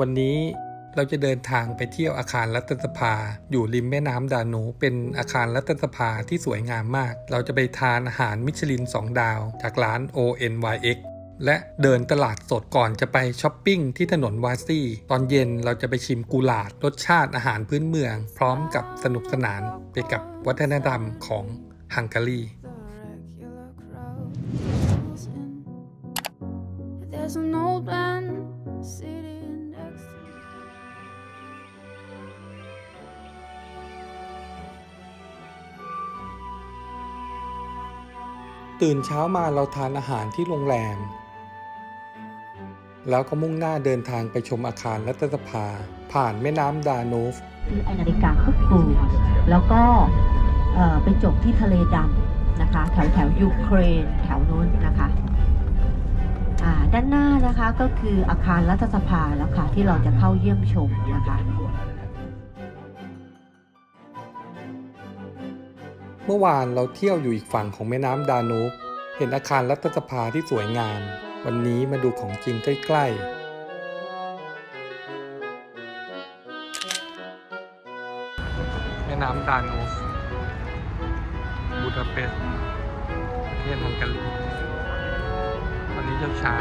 วันนี้เราจะเดินทางไปเที่ยวอาคารรัฐสภา อยู่ริมแม่น้ำดานู เป็นอาคารรัฐสภาที่สวยงามมาก เราจะไปทานอาหารมิชลิน 2 ดาว จากร้าน ONYX และเดินตลาดสดก่อนจะไปช้อปปิ้งที่ถนนวาซี่ ตอนเย็นเราจะไปชิมกุหลาดรสชาติอาหารพื้นเมือง พร้อมกับสนุกสนานไปกับวัฒนธรรมของฮังการี There's an old man ตื่นเช้ามาเราทานอาหารที่โรงแรม แล้วก็มุ่งหน้าเดินทางไปชมอาคารรัฐสภา ผ่านแม่น้ำดานูฟซื้อไอนาฬิกาคุกกูแล้วก็ไปจบที่ทะเลดำนะคะ แถวแถวยูเครนแถวนู้นนะคะด้านหน้านะคะก็คืออาคารรัฐสภาแล้วค่ะที่เราจะเข้าเยี่ยมชมนะคะ มื่อวานเราเที่ยวอยู่อีกฝั่งของแม่น้ำดานูบเห็นอาคารรัฐสภาที่สวยงาม วันนี้มาดูของจริงใกล้ๆแม่น้ำดานูบบูดาเปสต์ประเทศฮังการีตอนนี้เช้า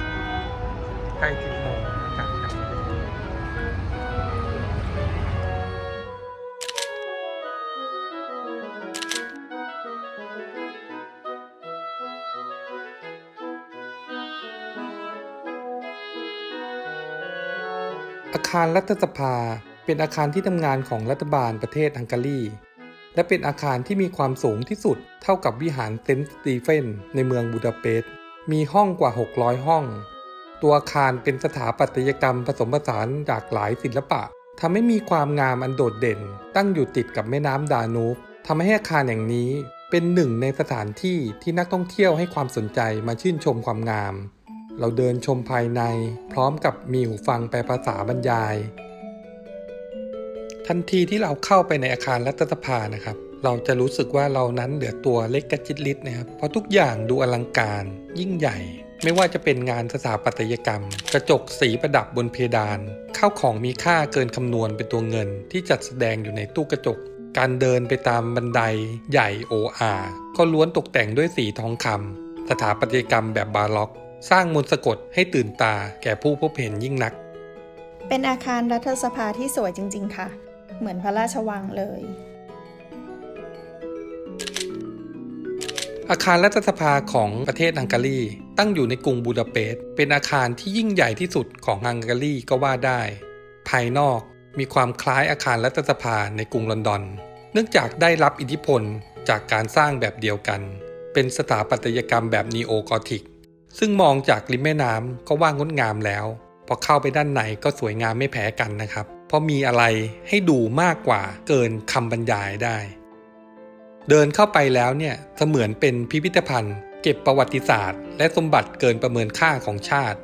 ๆใกล้สิบโมง อาคารรัฐสภาเป็นอาคารที่ทำงานของรัฐบาลประเทศฮังการี และเป็นอาคารที่มีความสูงที่สุดเท่ากับวิหารเซนต์สตีเฟนในเมืองบูดาเปสต์ มีห้องกว่า 600 ห้อง ตัวอาคารเป็นสถาปัตยกรรมผสมผสานจากหลายศิลปะทำให้มีความงามอันโดดเด่น ตั้งอยู่ติดกับแม่น้ำดานูบทำให้อาคารแห่งนี้เป็นหนึ่งในสถานที่ที่นักท่องเที่ยวให้ความสนใจมาชื่นชมความงาม เราเดินชมภายในพร้อมกับมีหูฟังแปลภาษาบรรยาย ทันทีที่เราเข้าไปในอาคารรัฐสภานะครับ เราจะรู้สึกว่าเรานั้นเหลือตัวเล็กกระจิตลิดนะครับเพราะทุกอย่างดูอลังการยิ่งใหญ่ ไม่ว่าจะเป็นงานสถาปัตยกรรม กระจกสีประดับบนเพดานข้าวของมีค่าเกินคำนวณเป็นตัวเงิน ที่จัดแสดงอยู่ในตู้กระจกการเดินไปตามบันไดใหญ่โออาก็ล้วนตกแต่งด้วยสีทองคำสถาปัตยกรรมแบบบาร็อก สร้างมนต์สะกดให้ตื่นตาแก่ผู้พบเห็นยิ่งนัก เป็นอาคารรัฐสภาที่สวยจริง ๆ ค่ะ เหมือนพระราชวังเลย อาคารรัฐสภาของประเทศฮังการีตั้งอยู่ในกรุงบูดาเปสต์เป็นอาคารที่ยิ่งใหญ่ที่สุดของฮังการีก็ว่าได้ ภายนอกมีความคล้ายอาคารรัฐสภาในกรุงลอนดอน เนื่องจากได้รับอิทธิพลจากการสร้างแบบเดียวกัน เป็นสถาปัตยกรรมแบบนีโอกอธิก ซึ่งมองจากริมแม่น้ำก็ว่างดงามแล้ว พอเข้าไปด้านในก็สวยงามไม่แพ้กันนะครับ เพราะมีอะไรให้ดูมากกว่าเกินคำบรรยายได้ เดินเข้าไปแล้วเนี่ยเสมือนเป็นพิพิธภัณฑ์ เก็บประวัติศาสตร์ และสมบัติเกินประเมินค่าของชาติ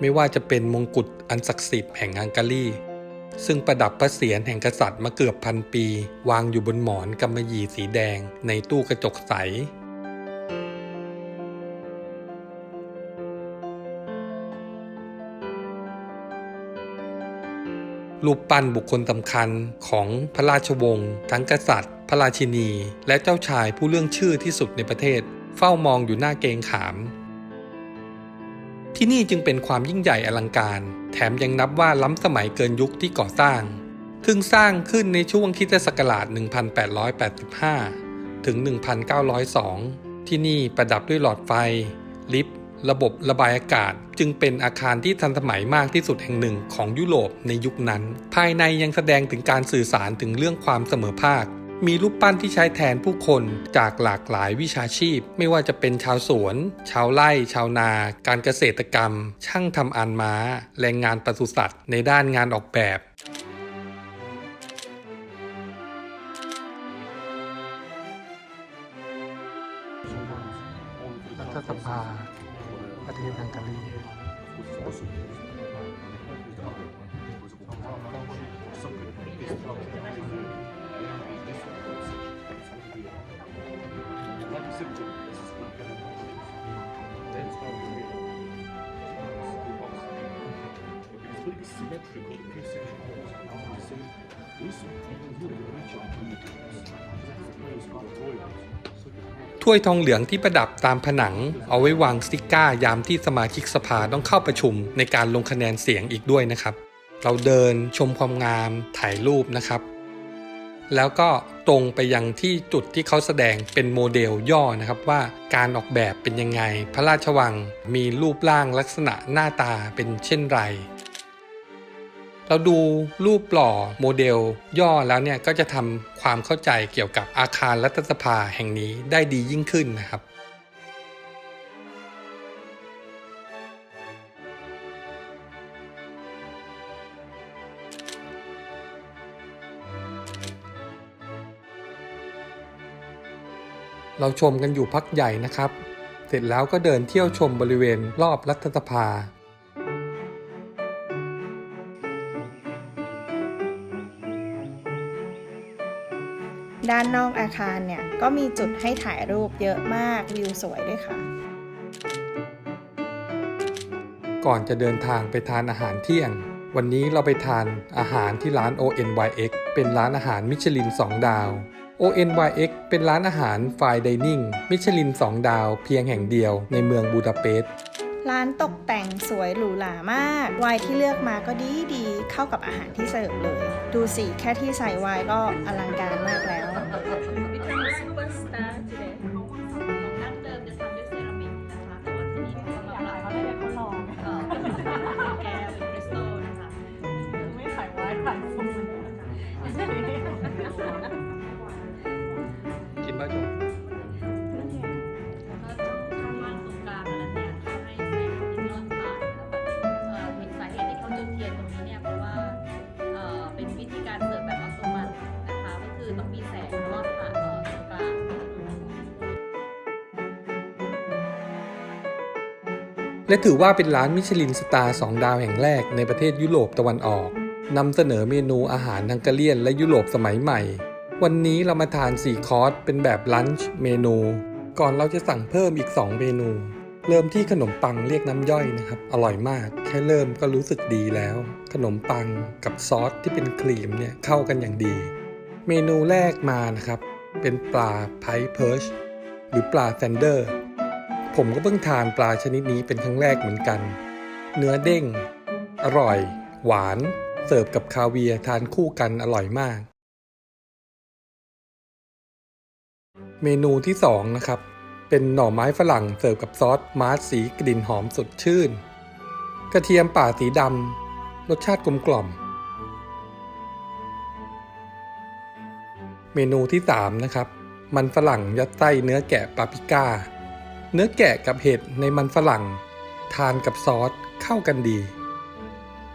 ไม่ว่าจะเป็นมงกุฎอันศักดิ์สิทธิ์แห่งฮังการีซึ่งประดับพระเศียรแห่งกษัตริย์มาเกือบพันปี วางอยู่บนหมอนกำมะหยี่สีแดงในตู้กระจกใส รูปปั้นบุคคลสำคัญของพระราชวงศ์ทั้งกษัตริย์ พระราชินี และเจ้าชายผู้เรื่องชื่อที่สุดในประเทศ เฝ้ามองอยู่หน้าเกงขาม ที่นี่จึงเป็นความยิ่งใหญ่อลังการ แถมยังนับว่าล้ำสมัยเกินยุคที่ก่อสร้างถึงสร้างขึ้นในช่วงคิตศักราช 1885 ถึง 1902 ที่นี่ประดับด้วยหลอดไฟ ลิฟต์ ระบบระบายอากาศ จึงเป็นอาคารที่ทันสมัยมากที่สุดแห่งหนึ่งของยุโรปในยุคนั้น ภายในยังแสดงถึงการสื่อสารถึงเรื่องความเสมอภาค มีรูปปั้นที่ใช้แทนผู้คนจากหลากหลายวิชาชีพ ไม่ว่าจะเป็นชาวสวน ชาวไร่ ชาวนา การเกษตรกรรม ช่างทำอานม้า แรงงานปศุสัตว์ ในด้านงานออกแบบ the place So ถ้วยทองเหลืองที่ประดับตามผนัง เอาไว้วางสติกก้ายามที่สมาชิกสภาต้องเข้าประชุมในการลงคะแนนเสียงอีกด้วยนะครับ เราเดินชมความงามถ่ายรูปนะครับ แล้วก็ตรงไปยังที่จุดที่เขาแสดงเป็นโมเดลย่อนะครับว่าการออกแบบเป็นยังไง พระราชวังมีรูปร่างลักษณะหน้าตาเป็นเช่นไร เราดูรูปหล่อโมเดล ย่อแล้วเนี่ยก็จะทำความเข้าใจเกี่ยวกับอาคารรัฐสภาแห่งนี้ได้ดียิ่งขึ้นนะครับเราชมกันอยู่พักใหญ่นะครับ เสร็จแล้วก็เดินเที่ยวชมบริเวณรอบรัฐสภา ด้านนอกอาคารเนี่ย ก็มีจุดให้ถ่ายรูปเยอะมากวิวสวยด้วยค่ะ ก่อนจะเดินทางไปทานอาหารเที่ยง วันนี้เราไปทานอาหารที่ร้าน ONYX เป็นร้านอาหารมิชลิน 2 ดาว ONYX เป็นร้านอาหารฟายดิเนิ่งมิชลิน 2 ดาวเพียงแห่งเดียวในเมืองบูดาเปสต์ร้านตกแต่งสวยหรูหรามาก ไวน์ที่เลือกมาก็ดีดีๆเข้ากับอาหารที่เสิร์ฟเลย ดูสิแค่ที่ใส่ไวน์ก็อลังการมาก และถือว่าเป็นร้านมิชลินสตาร์2ดาวแห่งแรกในประเทศยุโรปตะวันออกนำเสนอเมนูอาหารฮังการียนและยุโรปสมัยใหม่ วันนี้เรามาทาน 4 คอร์สเป็นแบบลันช์เมนู ก่อนเราจะสั่งเพิ่มอีก 2 เมนู เริ่มที่ขนมปังเรียกน้ำย่อยนะครับ อร่อยมาก แค่เริ่มก็รู้สึกดีแล้ว ขนมปังกับซอสที่เป็นครีมเนี่ยเข้ากันอย่างดี เมนูแรกมานะครับ เป็นปลาไพเพิร์ชหรือปลาแซนเดอร์ ผมก็เพิ่งทานปลาชนิดนี้เป็นครั้งแรกเหมือนกัน เนื้อเด้ง อร่อย หวาน เสิร์ฟกับคาเวียทานคู่กันอร่อยมาก เมนูที่2นะครับ เป็นหน่อไม้ฝรั่งเสิร์ฟกับซอสมาร์สสีกลิ่นหอมสดชื่น กระเทียมป่าสีดำรสชาติกลมกล่อม เมนูที่ 3 นะครับ มันฝรั่งยัดไส้เนื้อแกะปาปิก้า เนื้อแกะกับเห็ดในมันฝรั่ง ทานกับซอสเข้ากันดี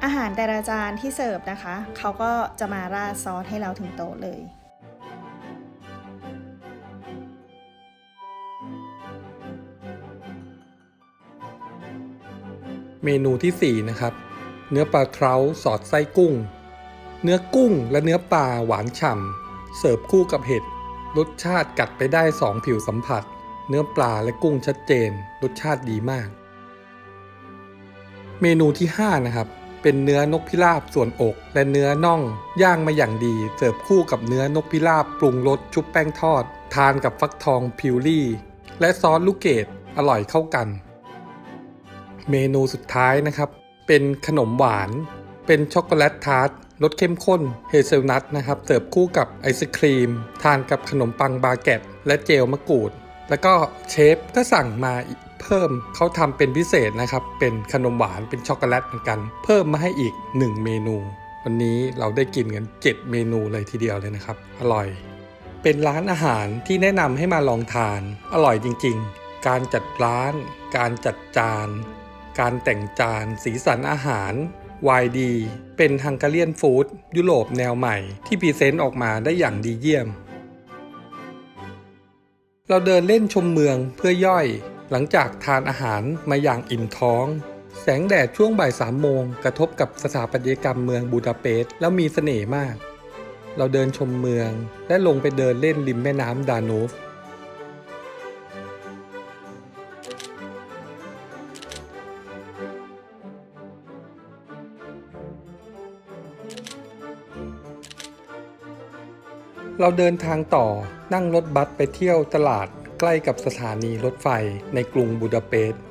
อาหารแต่ละจานที่เสิร์ฟนะคะ เขาก็จะมาราดซอสให้เราถึงโต๊ะเลยเมนูที่ 4 นะครับ เนื้อปลาเทราสอดไส้กุ้ง เนื้อกุ้งและเนื้อปลาหวานฉ่ำ เสิร์ฟคู่กับเห็ด รสชาติกัดไปได้ 2 ผิวสัมผัส เนื้อปลาและกุ้งชัดเจน รสชาติดีมาก เมนูที่ 5 นะครับ เป็นเนื้อนกพิราบส่วนอก และเนื้อน่องย่างมาอย่างดี เสิร์ฟคู่กับเนื้อนกพิราบปรุงรสชุบแป้งทอด ทานกับฟักทองพิวรี่ และซอสลูกเกดอร่อยเข้ากัน เมนูสุดท้ายนะครับ เป็นขนมหวาน เป็นช็อกโกแลตทาร์ตรสเข้มข้นเฮเซลนัทนะครับ เสิร์ฟคู่กับไอศครีม ทานกับขนมปังบาเกตและเจลมะกรูด แล้วก็เชฟก็สั่งมาอีกเพิ่มเขาทำเป็นพิเศษนะครับ เป็นขนมหวานเป็นช็อกโกแลตเหมือนกัน เพิ่มมาให้อีก 1 เมนู วันนี้เราได้กินกัน 7 เมนูเลยทีเดียวเลยนะครับ อร่อย เป็นร้านอาหารที่แนะนำให้มาลองทาน อร่อยจริง ๆ การจัดร้าน การจัดจาน การแต่งจาน สีสันอาหารวายดี เป็นฮังการียนฟู้ดยุโรปแนวใหม่ ที่พรีเซนต์ออกมาได้อย่างดีเยี่ยม เราเดินเล่นชมเมืองเพื่อย่อย หลังจากทานอาหารมาอย่างอิ่มท้อง แสงแดดช่วงบ่ายสามโมงกระทบกับสถาปัตยกรรมเมืองบูดาเปสต์แล้วมีเสน่ห์มาก เราเดินชมเมืองและลงไปเดินเล่นริมแม่น้ำดานูฟ เราเดินทางต่อนั่งรถบัสไปเที่ยวตลาดใกล้กับสถานีรถไฟในกรุงบูดาเปสต์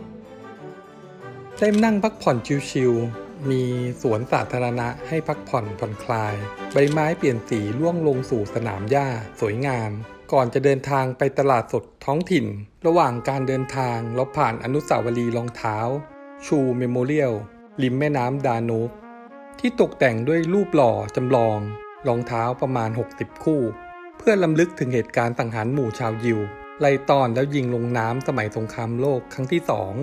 ได้นั่งพักผ่อนชิวๆมีสวนสาธารณะให้พักผ่อนผ่อนคลาย ใบไม้เปลี่ยนสีล่วงลงสู่สนามหญ้าสวยงาม ก่อนจะเดินทางไปตลาดสดท้องถิ่น ระหว่างการเดินทางเราผ่านอนุสาวรีย์รองเท้า ชูเมโมเรียลริมแม่น้ำดานูบที่ตกแต่งด้วยรูปหล่อจำลอง รองเท้าประมาณ 60 คู่ เพื่อลำลึกถึงเหตุการณ์สังหารหมู่ชาวยิว ไล่ตอนแล้วยิงลงน้ำสมัยสงครามโลกครั้งที่สอง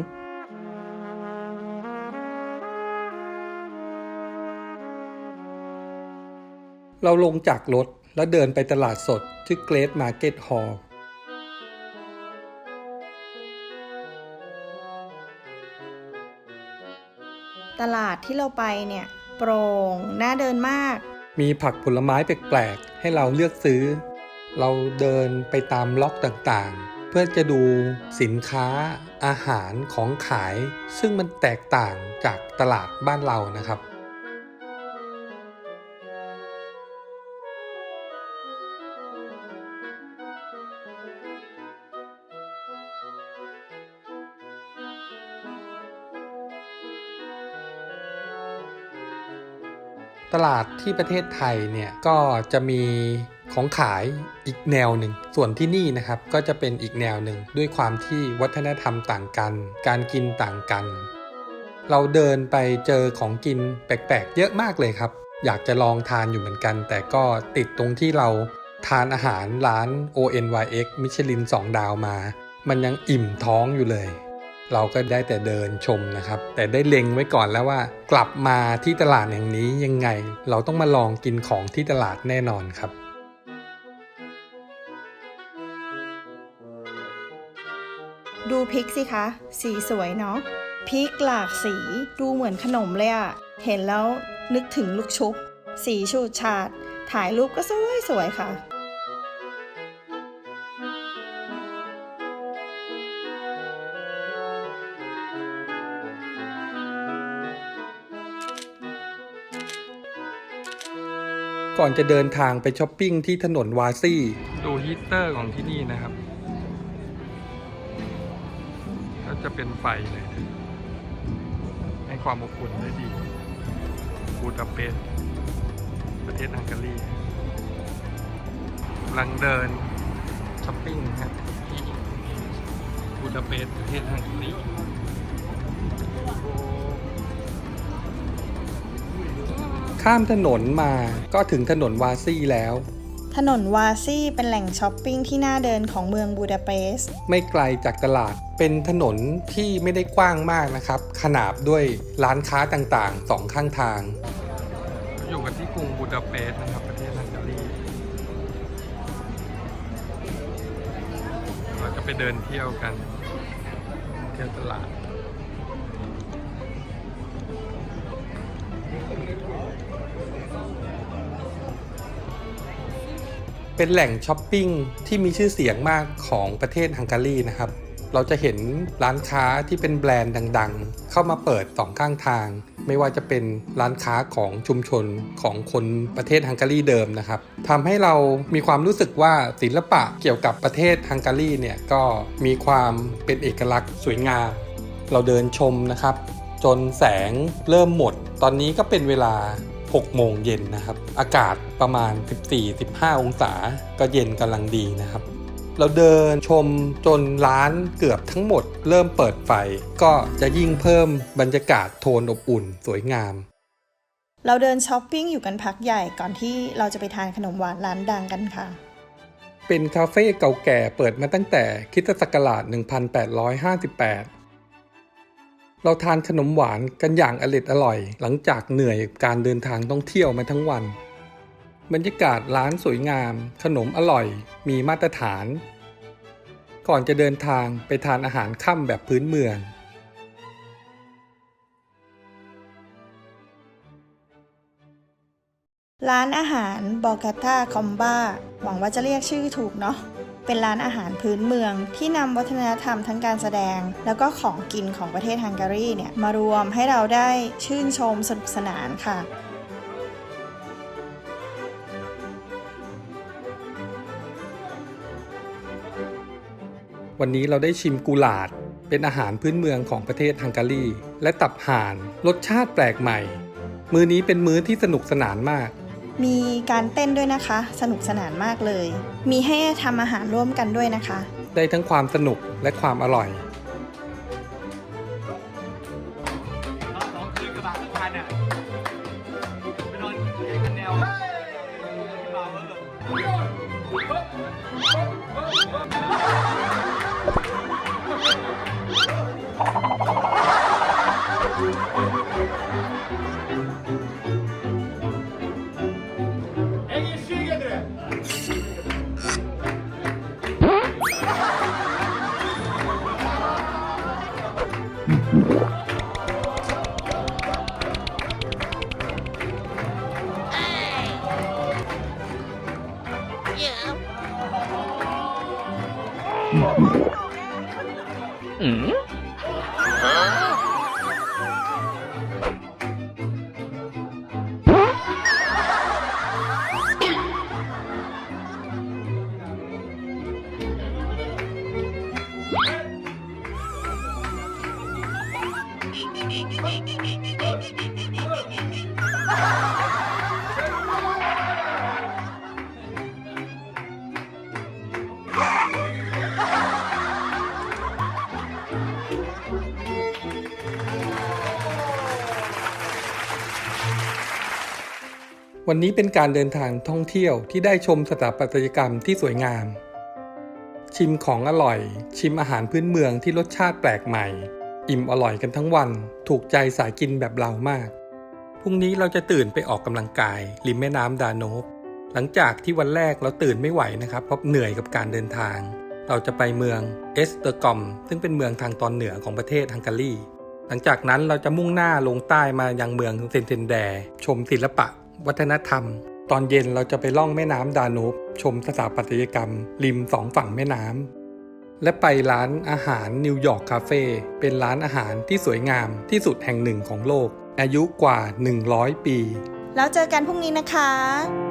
เราลงจากรถแล้วเดินไปตลาดสดชื่อเกรทมาร์เก็ตฮอลล์ตลาดที่เราไปเนี่ย โปร่งน่าเดินมาก มีผักผลไม้แปลกๆให้เราเลือกซื้อ เราเดินไปตามล็อกต่างๆ เพื่อจะดูสินค้าอาหารของขาย ซึ่งมันแตกต่างจากตลาดบ้านเรานะครับ ตลาดที่ประเทศไทยเนี่ยก็จะมีของขายอีกแนวหนึ่ง ส่วนที่นี่นะครับก็จะเป็นอีกแนวหนึ่งด้วยความที่วัฒนธรรมต่างกัน การกินต่างกัน เราเดินไปเจอของกินแปลกๆ เยอะมากเลยครับ อยากจะลองทานอยู่เหมือนกัน แต่ก็ติดตรงที่เราทานอาหารร้าน ONYX มิชลิน 2 ดาวมา มันยังอิ่มท้องอยู่เลย เราก็ได้แต่เดินชมนะครับ แต่ได้เล็งไว้ก่อนแล้วว่า กลับมาที่ตลาดแห่งนี้ยังไง เราต้องมาลองกินของที่ตลาดแน่นอนครับดูพริกสิคะ สีสวยเนาะพริกหลากสีดูเหมือนขนมเลยอะเห็นแล้วนึกถึงลูกชุบ สีฉูดฉาดถ่ายรูปก็สวยสวยค่ะ ก่อนจะเดินทางไปช้อปปิ้งที่ถนนวาซี่ ดูฮีเตอร์ของที่นี่นะครับ แล้วจะเป็นไฟเลย ให้ความอบอุ่นได้ดีบูดาเปสต์ประเทศฮังการีกำลังเดินช้อปปิ้งครับที่บูดาเปสต์ประเทศฮังการี ข้ามถนนมาก็ถึงถนนวาซี่แล้ว ถนนวาซี่เป็นแหล่งช้อปปิ้งที่น่าเดินของเมืองบูดาเปสต์ไม่ไกลจากตลาด เป็นถนนที่ไม่ได้กว้างมากนะครับ ขนาบด้วยร้านค้าต่างๆสองข้างทาง อยู่กันที่กรุงบูดาเปสต์นะครับประเทศฮังการีเราจะไปเดินเที่ยวกัน เที่ยวตลาด เป็นแหล่งช้อปปิ้งที่มีชื่อเสียงมากของประเทศฮังการีนะครับ เราจะเห็นร้านค้าที่เป็นแบรนด์ดัง ๆ เข้ามาเปิดสองข้างทาง ไม่ว่าจะเป็นร้านค้าของชุมชนของคนประเทศฮังการีเดิมนะครับทำให้เรามีความรู้สึกว่าศิลปะเกี่ยวกับประเทศฮังการีเนี่ยก็มีความเป็นเอกลักษณ์สวยงาม เราเดินชมนะครับ จนแสงเริ่มหมด ตอนนี้ก็เป็นเวลา 6 โมงเย็นนะครับ อากาศประมาณ 14-15 องศา ก็เย็นกำลังดีนะครับ เราเดินชมจนร้านเกือบทั้งหมดเริ่มเปิดไฟ ก็จะยิ่งเพิ่มบรรยากาศโทนอบอุ่นสวยงาม เราเดินช้อปปิ้งอยู่กันพักใหญ่ก่อนที่เราจะไปทานขนมหวานร้านดังกันค่ะ เป็นคาเฟ่เก่าแก่เปิดมาตั้งแต่คริสตศักราช 1858 เราทานขนมหวานกันอย่างอร็ดอร่อย หลังจากเหนื่อยการเดินทางต้องเที่ยวมาทั้งวัน บรรยากาศร้านสวยงาม ขนมอร่อย มีมาตรฐาน ก่อนจะเดินทางไปทานอาหารค่ำแบบพื้นเมืองร้านอาหารบอกาตาคอมบ้า หวังว่าจะเรียกชื่อถูกเนาะ เป็นร้านอาหารพื้นเมือง ที่นำวัฒนธรรมทั้งการแสดง แล้วก็ของกินของประเทศฮังการีเนี่ยมารวมให้เราได้ชื่นชมสนุกสนานค่ะวันนี้เราได้ชิมกุลาด เป็นอาหารพื้นเมืองของประเทศฮังการี และตับห่าน รสชาติแปลกใหม่ มื้อนี้เป็นมื้อที่สนุกสนานมาก มีการเต้นด้วยนะคะ สนุกสนานมากเลย มีให้ทำอาหารร่วมกันด้วยนะคะ ได้ทั้งความสนุกและความอร่อยสองคืนกระบะทั้งคันอะไปนอนแข่งกันแนวที่มาเวอร์ Mm-hmm. วันนี้เป็นการเดินทางท่องเที่ยวที่ได้ชมสถาปัตยกรรมที่สวยงาม ชิมของอร่อย ชิมอาหารพื้นเมืองที่รสชาติแปลกใหม่ อิ่มอร่อยกันทั้งวัน ถูกใจสายกินแบบเรามาก พรุ่งนี้เราจะตื่นไปออกกำลังกาย ริมแม่น้ำดาโนบหลังจากที่วันแรกเราตื่นไม่ไหวนะครับ เพราะเหนื่อยกับการเดินทาง เราจะไปเมืองเอสเตอร์กอม ซึ่งเป็นเมืองทางตอนเหนือของประเทศฮังการีหลังจากนั้นเราจะมุ่งหน้าลงใต้มายังเมืองเซนเทนแดรชมศิลปะ วัฒนธรรม ตอนเย็นเราจะไปล่องแม่น้ำดานูบชมสถาปัตยกรรม ริมสองฝั่งแม่น้ำและไปร้านอาหารนิวยอร์กคาเฟ่เป็นร้านอาหารที่สวยงามที่สุดแห่งหนึ่งของโลก อายุกว่า 100 ปี แล้วเจอกันพรุ่งนี้นะคะ